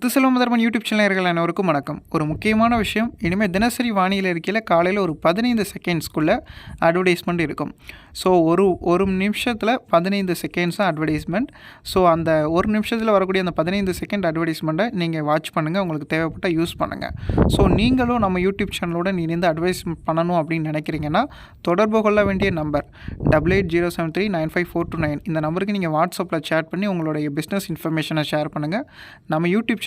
Muthuselvam Dharman YouTube சேனல்கள் அனைவருக்கும் வணக்கம். ஒரு முக்கியமான விஷயம் இனிமேல் தினசரி வானியில் இருக்கையில் காலையில் ஒரு பதினைந்து செகண்ட்ஸ்க்குள்ளே அட்வர்டைஸ்மெண்ட் இருக்கும். ஸோ ஒரு ஒரு நிமிஷத்தில் பதினைந்து செகண்ட்ஸ் தான் அட்வர்டைஸ்மெண்ட் ஸோ அந்த ஒரு நிமிஷத்தில் வரக்கூடிய அந்த பதினைந்து செகண்ட் அட்வர்டைஸ்மெண்ட்டை நீங்கள் வாட்ச் பண்ணுங்கள் உங்களுக்கு தேவைப்பட்டால் யூஸ் பண்ணுங்கள் ஸோ நீங்களும் நம்ம யூடியூப் சேனலோட இணைந்து அட்வர்டைஸ்மெண்ட் பண்ணணும் அப்படின்னு நினைக்கிறீங்கன்னா தொடர்பு கொள்ள வேண்டிய number double eight zero seven three nine five four two nine இந்த நம்பருக்கு நீங்கள் வாட்ஸ்அப்பில் சேட் பண்ணி உங்களுடைய பிஸ்னஸ் இன்ஃபர்மேஷனை ஷேர் பண்ணுங்கள் நம்ம யூடியூப்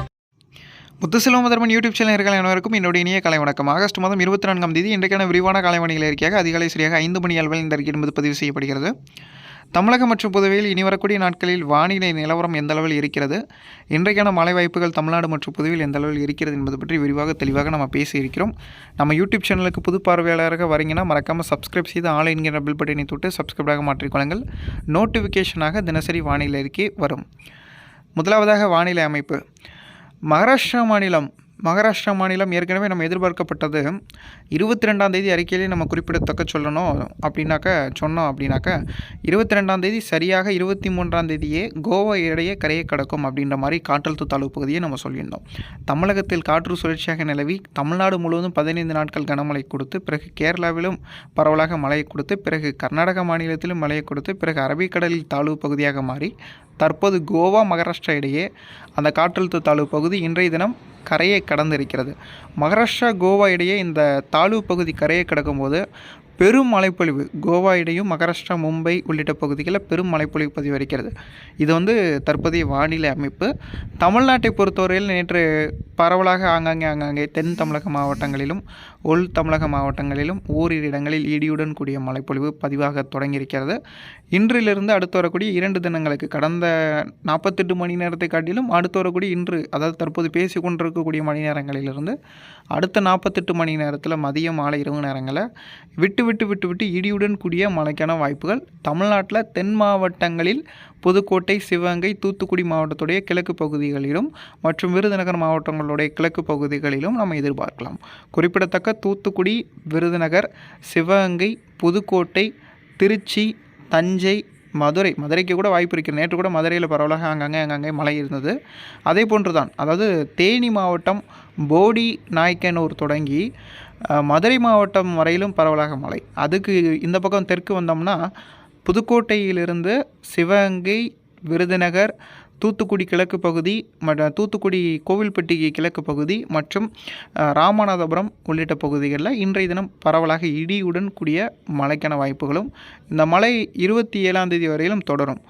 முத்துசெல்வம் முதல்வன் யூடியூப் சேனல்கள் அனைவருக்கும் என்னுடைய இனிய கலை வணக்கம் ஆகஸ்ட் மாதம் இருபத்தி நான்காம் தேதி இன்றைக்கான விரிவான காலைமணிகள் இருக்கையாக அதிகாலை சரியாக ஐந்து மணி அளவில் இந்த அறிக்கை என்பது பதிவு செய்யப்படுகிறது. தமிழகம் மற்றும் புதுவையில் இனி வரக்கூடிய நாட்களில் வானிலை நிலவரம் எந்த அளவில் இருக்கிறது? இன்றைக்கான மழை வாய்ப்புகள் தமிழ்நாடு மற்றும் புதுவையில் எந்த அளவில் இருக்கிறது என்பது பற்றி விரிவாக தெளிவாக நம்ம பேசி இருக்கிறோம் நம்ம யூடியூப் சேனலுக்கு புது பார்வையாளராக வரீங்கன்னா மறக்காமல் சப்ஸ்கிரைப் செய்து ஆல் என்கிற பில் பட்டினை தொட்டு சப்ஸ்கிரைபாக மாற்றிக்கொள்ளுங்கள் நோட்டிஃபிகேஷனாக தினசரி வானிலை அறிக்கை வரும். முதலாவதாக வானிலை அமைப்பு. மகாராஷ்டிரா மாநிலம் மகாராஷ்டிரா மாநிலம் ஏற்கனவே நம்ம எதிர்பார்க்கப்பட்டது. இருபத்தி ரெண்டாம் தேதி அறிக்கையிலே நம்ம குறிப்பிடத்தக்க சொல்லணும் அப்படின்னாக்க சொன்னோம் அப்படின்னாக்க இருபத்தி ரெண்டாம் தேதி சரியாக இருபத்தி மூன்றாம் தேதியே கோவா இடையே கரையை கடக்கும் அப்படின்ற மாதிரி காற்றழுத்த தாழ்வு பகுதியை நம்ம சொல்லியிருந்தோம். தமிழகத்தில் காற்று சுழற்சியாக நிலவி தமிழ்நாடு முழுவதும் பதினைந்து நாட்கள் கனமழை கொடுத்து பிறகு கேரளாவிலும் பரவலாக மழையை கொடுத்து பிறகு கர்நாடக மாநிலத்திலும் மழையை கொடுத்து பிறகு அரபிக்கடலில் தாழ்வு பகுதியாக மாறி தற்போது கோவா மகாராஷ்டிரா இடையே அந்த காற்றழுத்த தாழ்வு பகுதி இன்றைய தினம் கரையை கடந்திருக்கிறது. மகாராஷ்டிரா கோவா இடையே இந்த தாழ்வு பகுதி கரையை கடக்கும்போது பெரும் மழைப்பொழிவு. கோவா இடையும் மகாராஷ்டிரா மும்பை உள்ளிட்ட பகுதிகளில் பெரும் மழைப்பொழிவு பதிவரிக்கிறது இது வந்து தற்போதைய வானிலை அமைப்பு. தமிழ்நாட்டை பொறுத்தவரையில் நேற்று பரவலாக ஆங்காங்கே ஆங்காங்கே தென் தமிழக மாவட்டங்களிலும் உள் தமிழக மாவட்டங்களிலும் ஓரிரு இடங்களில் இடியுடன் கூடிய மழைப்பொழிவு பதிவாக தொடங்கியிருக்கிறது. இன்றிலிருந்து அடுத்து வரக்கூடிய இரண்டு தினங்களுக்கு கடந்த நாற்பத்தெட்டு மணி நேரத்தை காட்டிலும் அடுத்து வரக்கூடிய இன்று அதாவது தற்போது பேசி கொண்டிருக்கக்கூடிய மணி நேரங்களிலிருந்து அடுத்த நாற்பத்தெட்டு மணி நேரத்தில் மதியம் மாலை இரவு நேரங்களில் விட்டு விட்டு விட்டு விட்டு இடியுடன் கூடிய மழைக்கான வாய்ப்புகள். தமிழ்நாட்டில் தென் மாவட்டங்களில் புதுக்கோட்டை சிவகங்கை தூத்துக்குடி மாவட்டத்துடைய கிழக்கு பகுதிகளிலும் மற்றும் விருதுநகர் மாவட்டங்களுடைய கிழக்கு பகுதிகளிலும் நம்ம எதிர்பார்க்கலாம். குறிப்பிடத்தக்க தூத்துக்குடி விருதுநகர் சிவகங்கை புதுக்கோட்டை திருச்சி தஞ்சை மதுரை. மதுரைக்கு கூட வாய்ப்பு இருக்குது நேற்று கூட மதுரையில் பரவலாக அங்கங்கே அங்கங்கே மழை இருந்தது. அதே போன்று தான் அதாவது தேனி மாவட்டம் போடி நாய்க்கனூர் தொடங்கி மதுரை மாவட்டம் வரையிலும் பரவலாக மழை. அதுக்கு இந்த பக்கம் தெற்கு வந்தோம்னா புதுக்கோட்டையிலிருந்து சிவகங்கை விருதுநகர் தூத்துக்குடி கிழக்கு பகுதி மற்ற தூத்துக்குடி கோவில்பட்டி கிழக்கு பகுதி மற்றும் ராமநாதபுரம் உள்ளிட்ட பகுதிகளில் இன்றைய தினம் பரவலாக இடியுடன் கூடிய மழைக்கான வாய்ப்புகளும் இந்த மழை இருபத்தி ஏழாம் தேதி வரையிலும் தொடரும்.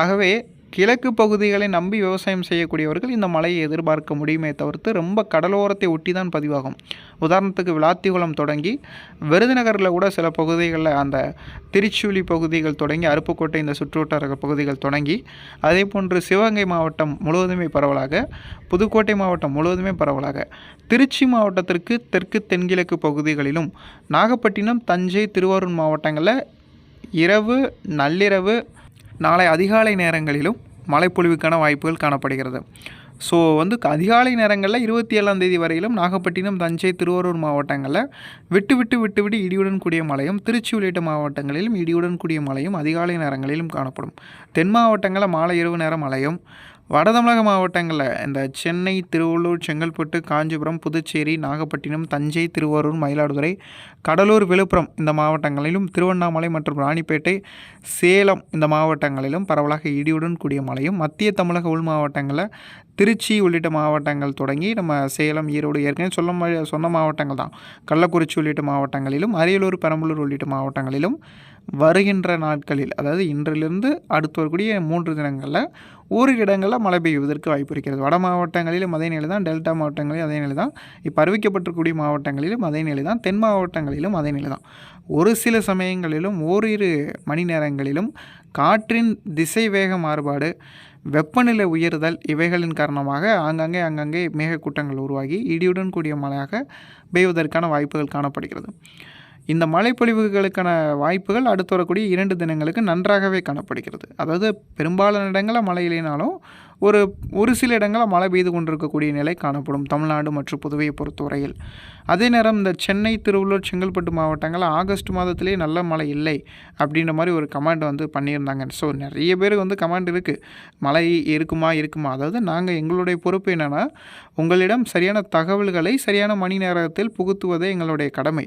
ஆகவே கிழக்கு பகுதிகளை நம்பி விவசாயம் செய்யக்கூடியவர்கள் இந்த மழையை எதிர்பார்க்க முடியுமே தவிர்த்து ரொம்ப கடலோரத்தை ஒட்டி தான் பதிவாகும். உதாரணத்துக்கு விளாத்திகுளம் தொடங்கி விருதுநகரில் கூட சில பகுதிகளில் அந்த திருச்சூலி பகுதிகள் தொடங்கி அருப்புக்கோட்டை இந்த சுற்றுவட்டார பகுதிகள் தொடங்கி அதே போன்று சிவகங்கை மாவட்டம் முழுவதுமே பரவலாக புதுக்கோட்டை மாவட்டம் முழுவதுமே பரவலாக. திருச்சி மாவட்டத்திற்கு தெற்கு தென்கிழக்கு பகுதிகளிலும் நாகப்பட்டினம் தஞ்சை திருவாரூர் மாவட்டங்களில் இரவு நள்ளிரவு நாளை அதிகாலை நேரங்களிலும் மழைப்பொழிவுக்கான வாய்ப்புகள் காணப்படுகிறது. ஸோ வந்து அதிகாலை நேரங்களில் இருபத்தி ஏழாம் தேதி வரையிலும் நாகப்பட்டினம் தஞ்சை திருவாரூர் மாவட்டங்களில் விட்டு விட்டு விட்டு விட்டு இடியுடன் கூடிய மழையும் திருச்சி உள்ளிட்ட மாவட்டங்களிலும் இடியுடன் கூடிய மழையும் அதிகாலை நேரங்களிலும் காணப்படும். தென் மாவட்டங்களில் மாலை இரவு நேரம் மழையும் வட தமிழக மாவட்டங்களில் இந்த சென்னை திருவள்ளூர் செங்கல்பட்டு காஞ்சிபுரம் புதுச்சேரி நாகப்பட்டினம் தஞ்சை திருவாரூர் மயிலாடுதுறை கடலூர் விழுப்புரம் இந்த மாவட்டங்களிலும் திருவண்ணாமலை மற்றும் ராணிப்பேட்டை சேலம் இந்த மாவட்டங்களிலும் பரவலாக இடியுடன் கூடிய மழையும் மத்திய தமிழக உள் மாவட்டங்களில் திருச்சி உள்ளிட்ட மாவட்டங்கள் தொடங்கி நம்ம சேலம் ஈரோடு ஏற்கனவே சொல்ல சொன்ன மாவட்டங்கள் தான். கள்ளக்குறிச்சி உள்ளிட்ட மாவட்டங்களிலும் அரியலூர் பெரம்பலூர் உள்ளிட்ட மாவட்டங்களிலும் வருகின்ற நாட்களில் அதாவது இன்றிலிருந்து அடுத்து வரக்கூடிய மூன்று தினங்களில் ஓரிரு இடங்களில் மழை பெய்வதற்கு வாய்ப்பு இருக்கிறது. வட மாவட்டங்களிலும் அதே நிலை தான் டெல்டா மாவட்டங்களிலும் அதே நிலை தான் இப்போ அறிவிக்கப்பட்டிருக்கக்கூடிய மாவட்டங்களிலும் அதே நிலை தான் தென் மாவட்டங்களிலும் அதே நிலை தான் ஒரு சில சமயங்களிலும் ஓரிரு மணி நேரங்களிலும் காற்றின் திசை வேக மாறுபாடு வெப்பநிலை உயர்தல் இவைகளின் காரணமாக ஆங்காங்கே அங்கங்கே மேகக்கூட்டங்கள் உருவாகி இடியுடன் கூடிய மழையாக பெய்வதற்கான வாய்ப்புகள் காணப்படுகிறது. இந்த மழைப்பொழிவுகளுக்கான வாய்ப்புகள் அடுத்து வரக்கூடிய இரண்டு தினங்களுக்கு நன்றாகவே காணப்படுகிறது. அதாவது பெரும்பாலான இடங்களில் மழை இல்லைனாலும் ஒரு ஒரு சில இடங்களில் மழை பெய்து கொண்டிருக்கக்கூடிய நிலை காணப்படும். தமிழ்நாடு மற்றும் புதுவையை பொறுத்தவரையில். அதே நேரம் இந்த சென்னை திருவள்ளூர் செங்கல்பட்டு மாவட்டங்களில் ஆகஸ்ட் மாதத்திலேயே நல்ல மழை இல்லை அப்படின்ற மாதிரி ஒரு கமெண்ட் வந்து பண்ணியிருந்தாங்க. ஸோ நிறைய பேருக்கு வந்து கமெண்ட் இருக்குது மழை இருக்குமா இருக்குமா? அதாவது நாங்கள் எங்களுடைய பொறுப்பு என்னென்னா உங்களிடம் சரியான தகவல்களை சரியான மணி நேரத்தில் புகுத்துவதே எங்களுடைய கடமை.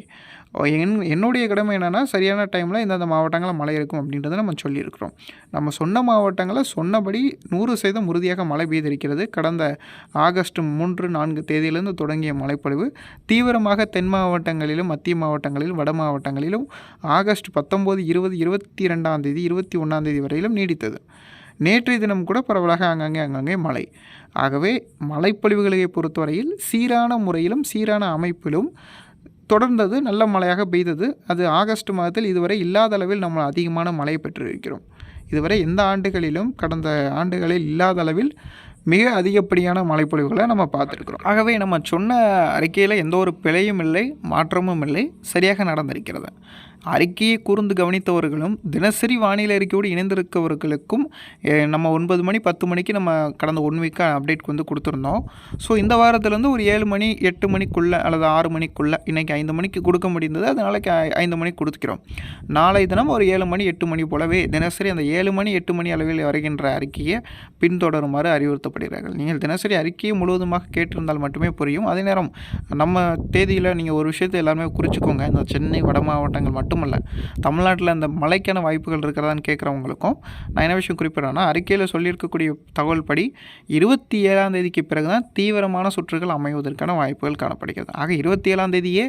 என் என்னுடைய கடமை என்னென்னா சரியான டைமில் இந்தந்த மாவட்டங்களில் மழை இருக்கும் அப்படின்றத நம்ம சொல்லியிருக்கிறோம். நம்ம சொன்ன மாவட்டங்களில் சொன்னபடி நூறு சதவீதம் உறுதியாக மழை பெய்திருக்கிறது. கடந்த ஆகஸ்ட் மூன்று நான்கு தேதியிலிருந்து தொடங்கிய மழைப்பொழிவு. தீவிரமாக தென் மாவட்டங்களிலும் மத்திய மாவட்டங்களிலும் வட மாவட்டங்களிலும் ஆகஸ்ட் பத்தொம்போது இருபது இருபத்தி ரெண்டாம் தேதி இருபத்தி ஒன்றாம் தேதி வரையிலும் நீடித்தது. நேற்றைய தினம் கூட பரவலாக அங்கங்கே அங்கங்கே மழை. ஆகவே மழைப்பொழிவுகளை பொறுத்தவரையில் சீரான முறையிலும் சீரான அமைப்பிலும் தொடர்ந்தது நல்ல மழையாக பெய்தது. அது ஆகஸ்ட் மாதத்தில் இதுவரை இல்லாத அளவில் நம்ம அதிகமான மழை பெற்றிருக்கிறோம். இதுவரை எந்த ஆண்டுகளிலும் கடந்த ஆண்டுகளில் இல்லாத அளவில் மிக அதிகப்படியான மழைப்பொழிவுகளை நம்ம பார்த்துருக்குறோம். ஆகவே நம்ம சொன்ன அறிக்கையில் எந்த ஒரு பிழையும் இல்லை மாற்றமும் இல்லை சரியாக நடந்திருக்கிறது. அறிக்கையை கூர்ந்து கவனித்தவர்களும் தினசரி வானிலை அறிக்கையோடு இணைந்திருக்கவர்களுக்கும் நம்ம ஒன்பது மணி பத்து மணிக்கு நம்ம கடந்த ஒன் வீக்காக அப்டேட் வந்து கொடுத்துருந்தோம். ஸோ இந்த வாரத்துலேருந்து ஒரு ஏழு மணி எட்டு மணிக்குள்ளே அல்லது ஆறு மணிக்குள்ளே இன்றைக்கி ஐந்து மணிக்கு கொடுக்க முடிந்தது. அது நாளைக்கு ஐந்து மணிக்கு கொடுத்துக்கிறோம். நாளை தினம் ஒரு ஏழு மணி எட்டு மணி போலவே தினசரி அந்த ஏழு மணி எட்டு மணி அளவில் வருகின்ற அறிக்கையை பின்தொடருமாறு அறிவுறுத்தப்படுகிறார்கள். நீங்கள் தினசரி அறிக்கையை முழுவதுமாக கேட்டிருந்தால் மட்டுமே புரியும். அதே நேரம் நம்ம தேதியில் நீங்கள் ஒரு விஷயத்தை எல்லாருமே குறிச்சிக்கோங்க. இந்த சென்னை வட மாவட்டங்கள் மட்டும் மட்டுமல்ல தமிழ்நாட்டில் இந்த மழைக்கான வாய்ப்புகள் இருக்கிறதான்னு கேட்குறவங்களுக்கும் நான் என்ன விஷயம் குறிப்பிட்றேன்னா அறிக்கையில் சொல்லியிருக்கக்கூடிய தகவல் படி இருபத்தி ஏழாம் தேதிக்கு பிறகு தான் தீவிரமான சுற்றுகள் அமைவதற்கான வாய்ப்புகள் காணப்படுகிறது. ஆக இருபத்தி ஏழாம் தேதியே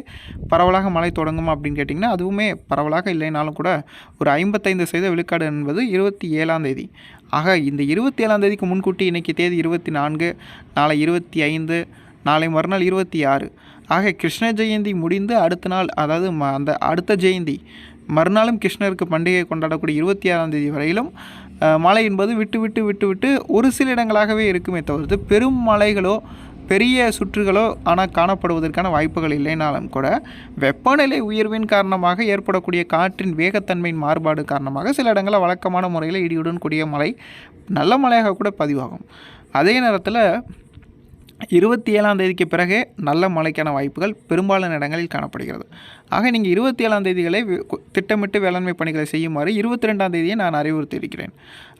பரவலாக மழை தொடங்குமா அப்படின்னு கேட்டிங்கன்னா அதுவுமே பரவலாக இல்லைனாலும் கூட ஒரு ஐம்பத்தைந்து சதவீத விழுக்காடு என்பது இருபத்தி ஏழாம் தேதி. ஆக இந்த இருபத்தி ஏழாம் தேதிக்கு முன்கூட்டி இன்றைக்கி தேதி இருபத்தி நான்கு நாளை இருபத்தி ஐந்து நாளை மறுநாள் இருபத்தி ஆறு. ஆக கிருஷ்ண ஜெயந்தி முடிந்து அடுத்த நாள் அதாவது ம- அந்த அடுத்த ஜெயந்தி மறுநாளும் கிருஷ்ணருக்கு பண்டிகை கொண்டாடக்கூடிய இருபத்தி ஆறாம் தேதி வரையிலும் மழை என்பது விட்டு விட்டு விட்டு விட்டு ஒரு சில இடங்களாகவே இருக்குமே தவிர்த்து பெரும் மழைகளோ பெரிய சுற்றுகளோ ஆனால் காணப்படுவதற்கான வாய்ப்புகள் இல்லைனாலும் கூட வெப்பநிலை உயர்வின் காரணமாக ஏற்படக்கூடிய காற்றின் வேகத்தன்மையின் மாறுபாடு காரணமாக சில இடங்களில் வழக்கமான முறையில் இடியுடன் கூடிய மழை நல்ல மழையாக கூட பதிவாகும். அதே நேரத்தில் இருபத்தி ஏழாம் தேதிக்கு பிறகே நல்ல மழைக்கான வாய்ப்புகள் பெரும்பாலான இடங்களில் காணப்படுகிறது. ஆக நீங்கள் இருபத்தி ஏழாம் தேதிகளை திட்டமிட்டு வேளாண்மை பணிகளை செய்யுமாறு இருபத்தி ரெண்டாம் தேதியை நான் அறிவுறுத்தி இருக்கிறேன்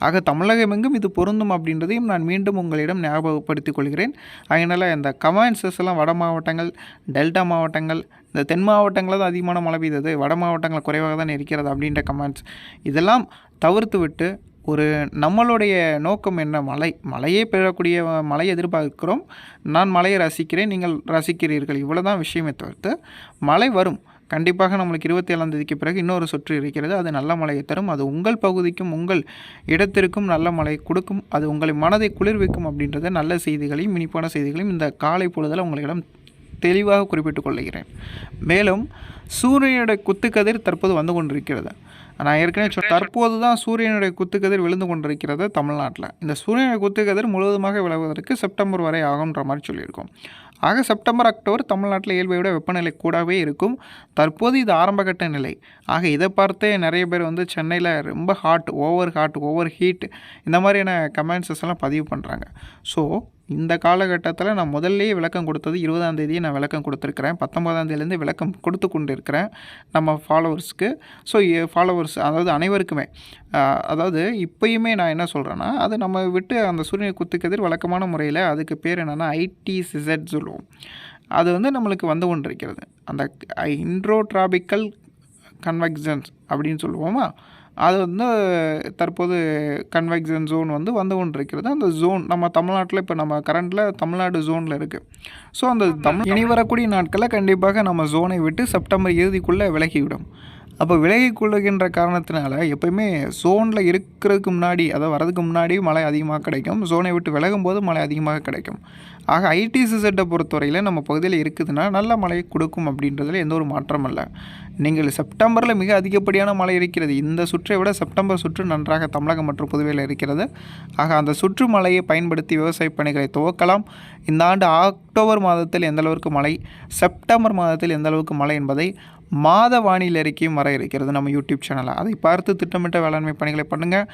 ஆக தமிழகமெங்கும் இது பொருந்தும் அப்படின்றதையும் நான் மீண்டும் உங்களிடம் ஞாபகப்படுத்திக் கொள்கிறேன். அதனால் இந்த கமான்சஸ் எல்லாம் வட மாவட்டங்கள் டெல்டா மாவட்டங்கள் இந்த தென் மாவட்டங்களில் தான் அதிகமான மழை பெய்தது வட மாவட்டங்கள் குறைவாக தான் இருக்கிறது அப்படின்ற கமெண்ட்ஸ் இதெல்லாம் தவிர்த்து விட்டு ஒரு நம்மளுடைய நோக்கம் என்ன? மலை மலையே பெறக்கூடிய மலையை எதிர்பார்க்கிறோம். நான் மலையை ரசிக்கிறேன் நீங்கள் ரசிக்கிறீர்கள். இவ்வளோ தான் விஷயமே தவிர்த்து மழை வரும். கண்டிப்பாக நம்மளுக்கு இருபத்தி ஏழாம் தேதிக்கு பிறகு இன்னொரு சுற்று இருக்கிறது. அது நல்ல மழையை தரும். அது உங்கள் பகுதிக்கும் உங்கள் இடத்திற்கும் நல்ல மழை கொடுக்கும். அது உங்களை மனதை குளிர்விக்கும் அப்படின்றத நல்ல செய்திகளையும் இனிப்பான செய்திகளையும் இந்த காலை பொழுதில் உங்களிடம் தெளிவாக குறிப்பிட்டுக் கொள்கிறேன். மேலும் சூரியனுடைய குத்துக்கதிர் தற்போது வந்து கொண்டிருக்கிறது. நான் ஏற்கனவே சொன்ன தற்போது தான் சூரியனுடைய குத்துக்கதிர் விழுந்து கொண்டிருக்கிறது தமிழ்நாட்டில். இந்த சூரியனுடைய குத்துக்கதிர் முழுவதுமாக விலகுவதற்கு செப்டம்பர் வரை ஆகுன்ற மாதிரி சொல்லியிருக்கோம். ஆக செப்டம்பர் அக்டோபர் தமிழ்நாட்டில் இயல்பை விட வெப்பநிலை கூடவே இருக்கும். தற்போது இது ஆரம்பகட்ட நிலை. ஆக இதை பார்த்தே நிறைய பேர் வந்து சென்னையில் ரொம்ப hot over hot over heat இந்த மாதிரியான கமெண்ட்ஸஸ் எல்லாம் பதிவு பண்ணுறாங்க ஸோ இந்த காலகட்டத்தில் நான் முதல்லையே விளக்கம் கொடுத்தது இருபதாம் தேதியே நான் விளக்கம் கொடுத்துருக்கிறேன். பத்தொன்பதாம் தேதியிலேருந்து விளக்கம் கொடுத்து கொண்டு இருக்கிறேன் நம்ம ஃபாலோவர்ஸ்க்கு ஸோ ஃபாலோவர்ஸ் அதாவது அனைவருக்குமே. அதாவது இப்பயுமே நான் என்ன சொல்கிறேன்னா அது நம்ம விட்டு அந்த சூரியனை குத்துக்கதிர் வழக்கமான முறையில் அதுக்கு பேர் என்னென்னா ஐடி சிசட் சொல்லுவோம். அது வந்து நம்மளுக்கு வந்து கொண்டிருக்கிறது. அந்த இன்ட்ரோட்ராபிக்கல் கன்வெக்சன்ஸ் அப்படின்னு சொல்லுவோமா? அது வந்து தற்போது கன்வெக்சன் ஜோன் வந்து வந்து கொண்டிருக்கிறது. அந்த ஜோன் நம்ம தமிழ்நாட்டில் இப்போ நம்ம கரண்டில் தமிழ்நாடு ஜோனில் இருக்குது ஸோ அந்த தமிழ் இனி வரக்கூடிய நாட்களில் கண்டிப்பாக நம்ம ஜோனை விட்டு செப்டம்பர் இறுதிக்குள்ளே விலகிவிடும். அப்போ விலகி கொள்ளுகின்ற காரணத்தினால எப்பயுமே சோனில் இருக்கிறதுக்கு முன்னாடி அதாவது வரதுக்கு முன்னாடி மழை அதிகமாக கிடைக்கும். சோனை விட்டு விலகும் போது மழை அதிகமாக கிடைக்கும். ஆக ஐடிசி செட்டை பொறுத்தவரையில் நம்ம பகுதியில் இருக்குதுன்னா நல்ல மழையை கொடுக்கும் அப்படின்றதுல எந்த ஒரு மாற்றம் இல்லை. நீங்கள் செப்டம்பரில் மிக அதிகப்படியான மழை இருக்கிறது இந்த சுற்றை விட செப்டம்பர் சுற்று நன்றாக தமிழகம் மற்றும் புதுவையில் இருக்கிறது. ஆக அந்த சுற்று மழையை பயன்படுத்தி விவசாய பணிகளை துவக்கலாம். இந்த ஆண்டு அக்டோபர் மாதத்தில் எந்தளவுக்கு மழை செப்டம்பர் மாதத்தில் எந்தளவுக்கு மழை என்பதை மாத வானிலை அறிக்கையும் வர இருக்கிறது நம்ம யூடியூப் சேனலில் அதை பார்த்து திட்டமிட்ட வேளாண்மை பணிகளை பண்ணுங்கள்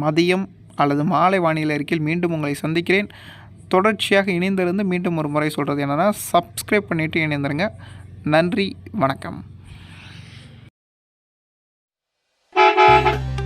மதியம் அல்லது மாலை வானிலை அறிக்கையில் மீண்டும் உங்களை சந்திக்கிறேன். தொடர்ச்சியாக இணைந்திருந்து மீண்டும் ஒரு முறை சொல்கிறது என்னென்னா சப்ஸ்கிரைப் பண்ணிவிட்டு இணைந்துருங்க. நன்றி வணக்கம்.